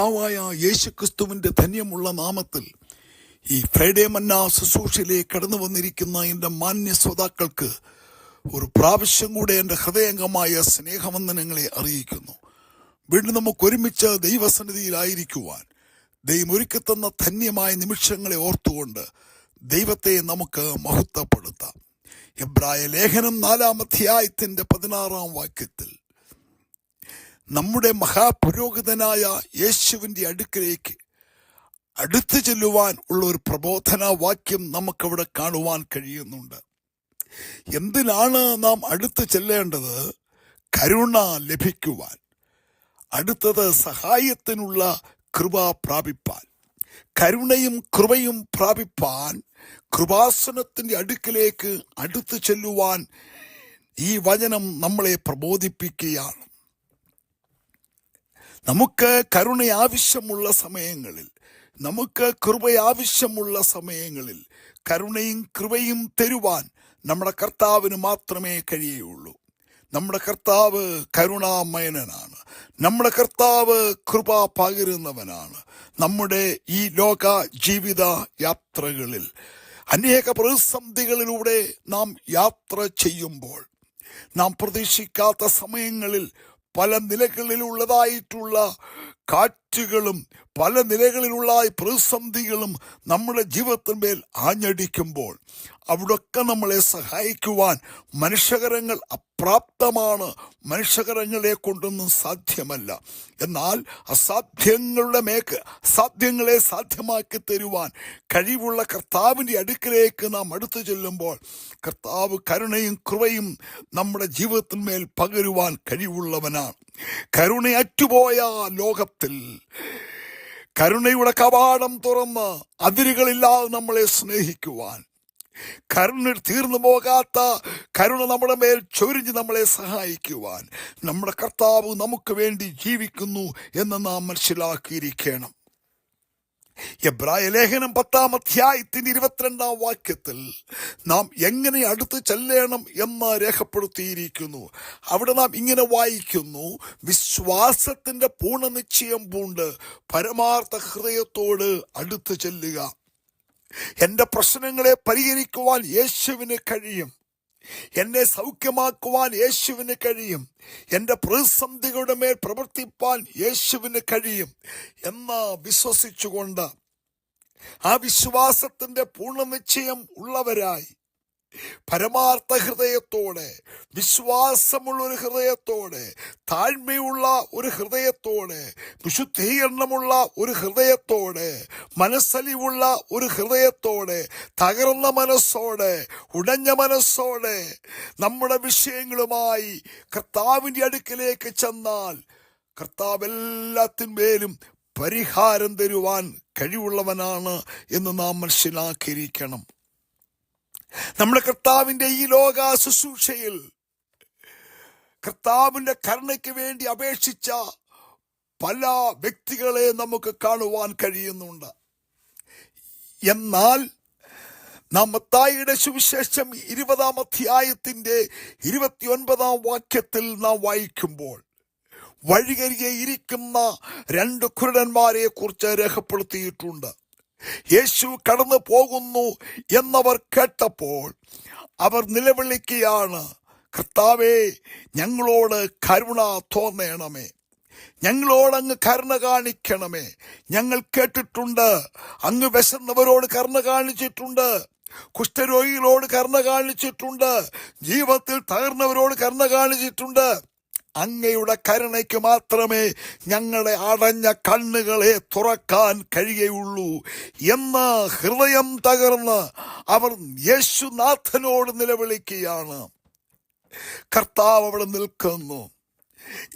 കർത്താവായ യേശുക്രിസ്തുവിന്റെ ധന്യമുള്ള നാമത്തിൽ ഈ ഫ്രൈഡേ മന്നാ ശുശ്രൂഷയിലേക്ക് കടന്നു വന്നിരിക്കുന്ന എന്റെ മാന്യ ശ്രോതാക്കൾക്ക് ഒരു പ്രാവശ്യം കൂടെ എന്റെ ഹൃദയംഗമായ സ്നേഹവന്ദനങ്ങളെ അറിയിക്കുന്നു. വീണ്ടും നമുക്ക് ഒരുമിച്ച് ദൈവസന്നിധിയിലായിരിക്കുവാൻ ദൈവം ഒരുക്കിത്തന്ന ധന്യമായ നിമിഷങ്ങളെ ഓർത്തുകൊണ്ട് ദൈവത്തെ നമുക്ക് മഹത്വപ്പെടുത്താം. എബ്രായ ലേഖനം നാലാം അധ്യായത്തിന്റെ പതിനാറാം വാക്യത്തിൽ നമ്മുടെ മഹാപുരോഹിതനായ യേശുവിന്റെ അടുക്കലേക്ക് അടുത്തു ചെല്ലുവാൻ ഉള്ള ഒരു പ്രബോധന വാക്യം നമുക്കവിടെ കാണുവാൻ കഴിയുന്നുണ്ട്. എന്തിനാണ് നാം അടുത്ത് ചെല്ലേണ്ടത്? കരുണ ലഭിക്കുവാൻ. അടുത്തത് സഹായത്തിനുള്ള കൃപ പ്രാപിപ്പാൻ. കരുണയും കൃപയും പ്രാപിപ്പാൻ കൃപാസനത്തിന്റെ അടുക്കിലേക്ക് അടുത്തു ചെല്ലുവാൻ ഈ വചനം നമ്മളെ പ്രബോധിപ്പിക്കുകയാണ്. നമുക്ക് കരുണ ആവശ്യമുള്ള സമയങ്ങളിൽ നമുക്ക് കൃപ ആവശ്യമുള്ള സമയങ്ങളിൽ കരുണയും കൃപയും തരുവാൻ നമ്മുടെ കർത്താവിന് മാത്രമേ കഴിയുള്ളൂ നമ്മുടെ കർത്താവ് കരുണാമയനാണ്. നമ്മുടെ കർത്താവ് കൃപ പകരുന്നവനാണ്. നമ്മുടെ ഈ ലോക ജീവിത യാത്രകളിൽ അനേക പ്രതിസന്ധികളിലൂടെ നാം യാത്ര ചെയ്യുമ്പോൾ നാം പ്രതീക്ഷിക്കാത്ത സമയങ്ങളിൽ പല നിലകളിലുള്ളതായിട്ടുള്ള കാറ്റുകളും പല നിലകളിലുള്ള പ്രതിസന്ധികളും നമ്മുടെ ജീവിതത്തിന്മേൽ ആഞ്ഞടിക്കുമ്പോൾ അവിടൊക്കെ നമ്മളെ സഹായിക്കുവാൻ മനുഷ്യകരങ്ങൾ അപ്രാപ്തമാണ്. മനുഷ്യകരങ്ങളെ കൊണ്ടൊന്നും സാധ്യമല്ല. എന്നാൽ അസാധ്യങ്ങളുടെ മേക്ക് അസാധ്യങ്ങളെ സാധ്യമാക്കി തരുവാൻ കഴിവുള്ള കർത്താവിന്റെ അടുക്കിലേക്ക് നാം അടുത്തു ചെല്ലുമ്പോൾ കർത്താവ് കരുണയും കൃപയും നമ്മുടെ ജീവിതത്തിന്മേൽ പകരുവാൻ കഴിവുള്ളവനാണ്. കരുണയറ്റുപോയ ലോകത്തിൽ. കരുണയുടെ കവാടം തുറന്ന് അതിരുകളില്ലാതെ നമ്മളെ സ്നേഹിക്കുവാൻ. കരുണ തീർന്നു പോകാത്ത കരുണ നമ്മുടെ മേൽ ചൊരിഞ്ഞ് നമ്മളെ സഹായിക്കുവാൻ. നമ്മുടെ കർത്താവ് നമുക്ക് വേണ്ടി ജീവിക്കുന്നു എന്ന് നാം മനസ്സിലാക്കിയിരിക്കണം. എബ്രായ ലേഖനം പത്താം അധ്യായത്തിന്റെ ഇരുപത്തിരണ്ടാം വാക്യത്തിൽ നാം എങ്ങനെ അടുത്ത് ചെല്ലണം എന്ന് രേഖപ്പെടുത്തിയിരിക്കുന്നു. അവിടെ നാം ഇങ്ങനെ വായിക്കുന്നു വിശ്വാസത്തിന്റെ പൂർണനിശ്ചയം പൂണ്ട് പരമാർത്ഥ ഹൃദയത്തോട് അടുത്ത് ചെല്ലുക. എന്റെ പ്രശ്നങ്ങളെ പരിഹരിക്കുവാൻ യേശുവിന് കഴിയും. എന്നെ സൗഖ്യമാക്കുവാൻ യേശുവിന് കഴിയും. എന്റെ പ്രതിസന്ധികളുടെ മേൽ പ്രവർത്തിപ്പാൻ യേശുവിന് കഴിയും എന്ന് വിശ്വസിച്ചുകൊണ്ട് ആ വിശ്വാസത്തിന്റെ പൂർണ നിശ്ചയം ഉള്ളവരായി. പരമാർത്ഥ ഹൃദയത്തോടെ വിശ്വാസമുള്ള ഒരു ഹൃദയത്തോടെ താഴ്മയുള്ള ഒരു ഹൃദയത്തോടെ വിശുദ്ധീകരണമുള്ള ഒരു ഹൃദയത്തോടെ മനസ്സലിവുള്ള ഒരു ഹൃദയത്തോടെ തകർന്ന മനസ്സോടെ ഉടഞ്ഞ മനസ്സോടെ നമ്മുടെ വിഷയങ്ങളുമായി കർത്താവിന്റെ അടുക്കിലേക്ക് ചെന്നാൽ കർത്താവ് എല്ലാത്തിന്മേലും പരിഹാരം തരുവാൻ കഴിവുള്ളവനാണ് എന്ന് നാം മനസ്സിലാക്കിയിരിക്കണം നമ്മുടെ കർത്താവിന്റെ ഈ ലോക ശുശ്രൂഷയിൽ കർത്താവിന്റെ കരുണയ്ക്ക് വേണ്ടി അപേക്ഷിച്ച പല വ്യക്തികളെ നമുക്ക് കാണുവാൻ കഴിയുന്നുണ്ട്. എന്നാൽ നാം മത്തായിയുടെ സുവിശേഷം ഇരുപതാം അധ്യായത്തിന്റെ ഇരുപത്തിയൊൻപതാം വാക്യത്തിൽ നാം വായിക്കുമ്പോൾ വഴികരികെ ഇരിക്കുന്ന രണ്ട് കുരുടന്മാരെ കുറിച്ച് രേഖപ്പെടുത്തിയിട്ടുണ്ട്. യേശു കടന്നു പോകുന്നു എന്നവർ കേട്ടപ്പോൾ അവർ നിലവിളിക്കുകയാണ് കർത്താവേ ഞങ്ങളോട് കരുണ തോന്നണമേ. ഞങ്ങളോട് അങ്ങ് കരുണ കാണിക്കണമേ. ഞങ്ങൾ കേട്ടിട്ടുണ്ട് അങ്ങ് വിശന്നവരോട് കരുണ കാണിച്ചിട്ടുണ്ട് കുഷ്ഠരോഗികളോട് കരുണ കാണിച്ചിട്ടുണ്ട് ജീവിതത്തിൽ തകർന്നവരോട് കരുണ കാണിച്ചിട്ടുണ്ട്. അങ്ങയുടെ കരുണയ്ക്ക് മാത്രമേ ഞങ്ങളെ അടഞ്ഞ കണ്ണുകളെ തുറക്കാൻ കഴിയുള്ളൂ എന്ന ഹൃദയം തകർന്ന് അവർ യേശുനാഥനോട് നിലവിളിക്കുകയാണ്. കർത്താവ് അവിടെ നിൽക്കുന്നു.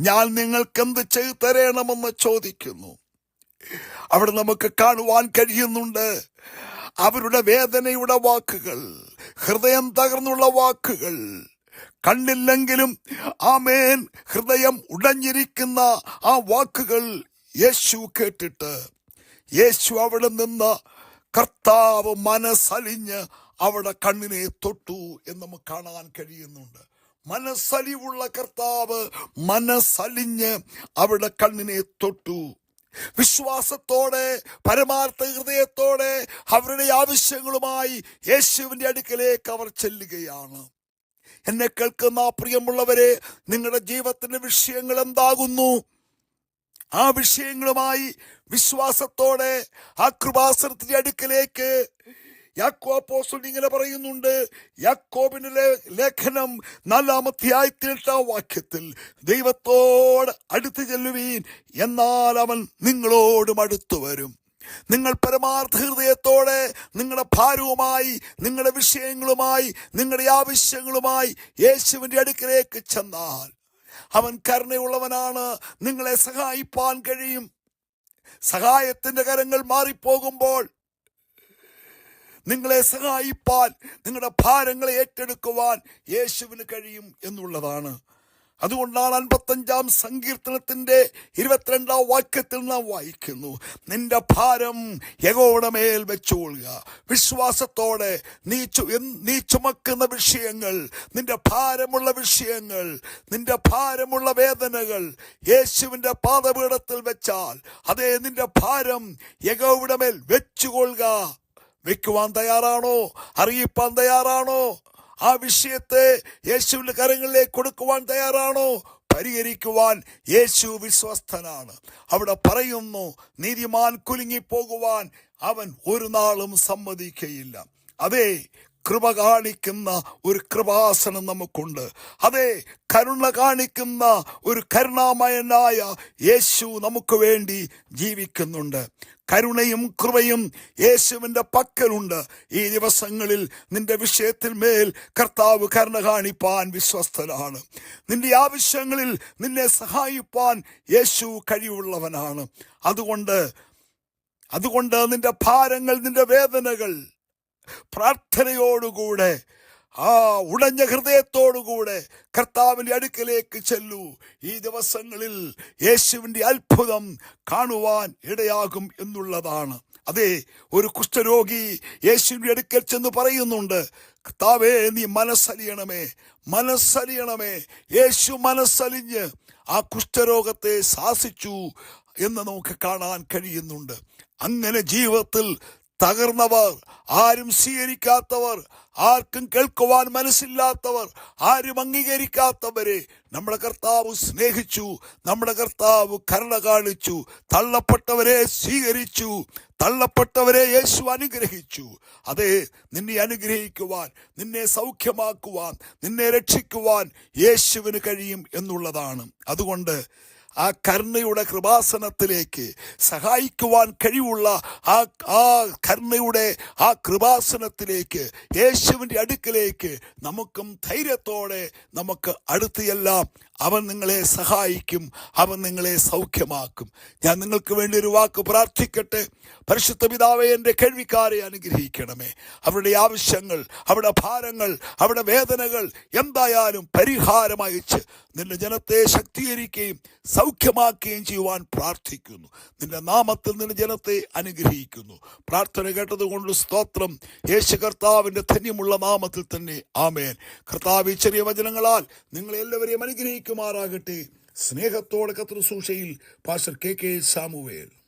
ഞാൻ നിങ്ങൾക്ക് എന്ത് ചെയ്തു തരണമെന്ന് ചോദിക്കുന്നു. അവിടെ നമുക്ക് കാണുവാൻ കഴിയുന്നുണ്ട് അവരുടെ വേദനയുടെ വാക്കുകൾ ഹൃദയം തകർന്നുള്ള വാക്കുകൾ. കണ്ടില്ലെങ്കിലും ആമേൻ. ഹൃദയം ഉടഞ്ഞിരിക്കുന്ന ആ വാക്കുകൾ യേശു കേട്ടിട്ട് യേശു അവിടെ നിന്ന് കർത്താവ് മനസ്സലിഞ്ഞ് അവിടെ കണ്ണിനെ തൊട്ടു എന്ന് നമുക്ക് കാണാൻ കഴിയുന്നുണ്ട്. മനസ്സലിവുള്ള കർത്താവ് മനസ്സലിഞ്ഞ് അവിടെ കണ്ണിനെ തൊട്ടു. വിശ്വാസത്തോടെ പരമാർത്ഥ ഹൃദയത്തോടെ അവരുടെ ആവശ്യങ്ങളുമായി യേശുവിന്റെ അടുക്കലേക്ക് അവർ ചെല്ലുകയാണ്. എന്നെ കേൾക്കുന്ന പ്രിയമുള്ളവരെ നിങ്ങളുടെ ജീവിതത്തിന്റെ വിഷയങ്ങൾ എന്താകുന്നു ആ വിഷയങ്ങളുമായി വിശ്വാസത്തോടെ ആ കൃപാസനത്തിന്റെ അടുക്കലേക്ക് യാക്കോപ്പോസ്റ്റൽ ഇങ്ങനെ പറയുന്നുണ്ട്. യാക്കോബിന്റെ ലേഖനം നാലാമധ്യായത്തിൽ എട്ടാം വാക്യത്തിൽ ദൈവത്തോട് അടുത്തു ചെല്ലുവീൻ എന്നാൽ അവൻ നിങ്ങളോടും അടുത്തു വരും. നിങ്ങൾ പരമാർത്ഥ ഹൃദയത്തോടെ നിങ്ങളുടെ ഭാരവുമായി നിങ്ങളുടെ വിഷയങ്ങളുമായി നിങ്ങളുടെ ആവശ്യങ്ങളുമായി യേശുവിന്റെ അടുക്കലേക്ക് ചെന്നാൽ അവൻ കരുണയുള്ളവനാണ്. നിങ്ങളെ സഹായിപ്പാൻ കഴിയും. സഹായത്തിന്റെ കരങ്ങൾ മാറിപ്പോകുമ്പോൾ നിങ്ങളെ സഹായിപ്പാൻ നിങ്ങളുടെ ഭാരങ്ങളെ ഏറ്റെടുക്കുവാൻ യേശുവിന് കഴിയും എന്നുള്ളതാണ് അതുകൊണ്ടാണ് അൻപത്തഞ്ചാം സങ്കീർത്തനത്തിന്റെ ഇരുപത്തിരണ്ടാം വാക്യത്തിൽ നാം വായിക്കുന്നു. നിന്റെ ഭാരം യഗോയുടെ മേൽ വെച്ചുകൊള്ളുക. വിശ്വാസത്തോടെ നീ നീ ചുമക്കുന്ന വിഷയങ്ങൾ നിന്റെ ഭാരമുള്ള വിഷയങ്ങൾ നിന്റെ ഭാരമുള്ള വേദനകൾ യേശുവിന്റെ പാദപീഠത്തിൽ വെച്ചാൽ അതേ നിന്റെ ഭാരം യഗോയുടെ മേൽ വെച്ചുകൊള്ളുക. വെക്കുവാൻ തയ്യാറാണോ? അറിയിപ്പാൻ തയ്യാറാണോ? ആ വിഷയത്തെ യേശുവിന്റെ കരങ്ങളിലേക്ക് കൊടുക്കുവാൻ തയ്യാറാണോ? പരിഹരിക്കുവാൻ യേശു വിശ്വസ്തനാണ്. അവിടെ പറയുന്നു നീതിമാൻ കുലുങ്ങി പോകുവാൻ അവൻ ഒരു നാളും സമ്മതിക്കയില്ല. അതെ കൃപ കാണിക്കുന്ന ഒരു കൃപാസനം നമുക്കുണ്ട്. അതെ കരുണ കാണിക്കുന്ന ഒരു കരുണാമയനായ യേശു നമുക്ക് വേണ്ടി ജീവിക്കുന്നുണ്ട്. കരുണയും കൃപയും യേശുവിന്റെ പക്കലുണ്ട്. ഈ ദിവസങ്ങളിൽ നിന്റെ വിഷയത്തിൽ മേൽ കർത്താവ് കരുണ കാണിപ്പാൻ വിശ്വസ്തനാണ്. നിന്റെ ആവശ്യങ്ങളിൽ നിന്നെ സഹായിപ്പാൻ യേശു കഴിവുള്ളവനാണ്. അതുകൊണ്ട് അതുകൊണ്ട് നിന്റെ ഭാരങ്ങൾ നിന്റെ വേദനകൾ പ്രാർത്ഥനയോടുകൂടെ ആ ഉടഞ്ഞ ഹൃദയത്തോടുകൂടെ കർത്താവിന്റെ അടുക്കലേക്ക് ചെല്ലൂ. ഈ ദിവസങ്ങളിൽ യേശുവിന്റെ അത്ഭുതം കാണുവാൻ ഇടയാകും എന്നുള്ളതാണ്. അതെ ഒരു കുഷ്ഠരോഗി യേശുവിന്റെ അടുക്കൽ ചെന്ന് പറയുന്നുണ്ട് കർത്താവേ നീ മനസ്സലിയണമേ മനസ്സലിയണമേ യേശു മനസ്സലിഞ്ഞ് ആ കുഷ്ഠരോഗത്തെ ശാസിച്ചു എന്ന് നമുക്ക് കാണാൻ കഴിയുന്നുണ്ട്. അങ്ങനെ ജീവിതത്തിൽ തകർന്നവർ ആരും സ്വീകരിക്കാത്തവർ ആർക്കും കേൾക്കുവാൻ മനസ്സില്ലാത്തവർ ആരും അംഗീകരിക്കാത്തവരെ നമ്മുടെ കർത്താവ് സ്നേഹിച്ചു നമ്മുടെ കർത്താവ് കരുണ കാണിച്ചു തള്ളപ്പെട്ടവരെ സ്വീകരിച്ചു തള്ളപ്പെട്ടവരെ യേശു അനുഗ്രഹിച്ചു. അതെ നിന്നെ അനുഗ്രഹിക്കുവാൻ നിന്നെ സൗഖ്യമാക്കുവാൻ നിന്നെ രക്ഷിക്കുവാൻ യേശുവിന് കഴിയും എന്നുള്ളതാണ്. അതുകൊണ്ട് ആ കരുണയുടെ കൃപാസനത്തിലേക്ക് സഹായിക്കുവാൻ കഴിവുള്ള ആ ആ കരുണയുടെ ആ കൃപാസനത്തിലേക്ക് യേശുവിന്റെ അടുക്കിലേക്ക് നമുക്കും ധൈര്യത്തോടെ നമുക്ക് അടുത്തെല്ലാം അവൻ നിങ്ങളെ സഹായിക്കും അവൻ നിങ്ങളെ സൗഖ്യമാക്കും. ഞാൻ നിങ്ങൾക്ക് വേണ്ടി ഒരു വാക്ക് പ്രാർത്ഥിക്കട്ടെ. പരിശുദ്ധ പിതാവെ എന്റെ കേൾവിക്കാരെ അനുഗ്രഹിക്കണമേ. അവരുടെ ആവശ്യങ്ങൾ അവരുടെ ഭാരങ്ങൾ അവരുടെ വേദനകൾ എന്തായാലും പരിഹാരമയച്ച് നിന്റെ ജനത്തെ ശക്തീകരിക്കുകയും സൗഖ്യമാക്കുകയും ചെയ്യുവാൻ പ്രാർത്ഥിക്കുന്നു. നിന്റെ നാമത്തിൽ നിന്റെ ജനത്തെ അനുഗ്രഹിക്കുന്നു. പ്രാർത്ഥന കേട്ടതുകൊണ്ട് സ്തോത്രം. യേശു കർത്താവിന്റെ ധന്യമുള്ള നാമത്തിൽ തന്നെ. ആമേൻ. കർത്താവ് ചെറിയ വചനങ്ങളാൽ നിങ്ങളെ എല്ലാവരെയും അനുഗ്രഹിക്കുമാറാകട്ടെ. സ്നേഹത്തോടെ കത്രു സൂഷയിൽ പാസ്റ്റർ കെ കെ സാമുവേൽ.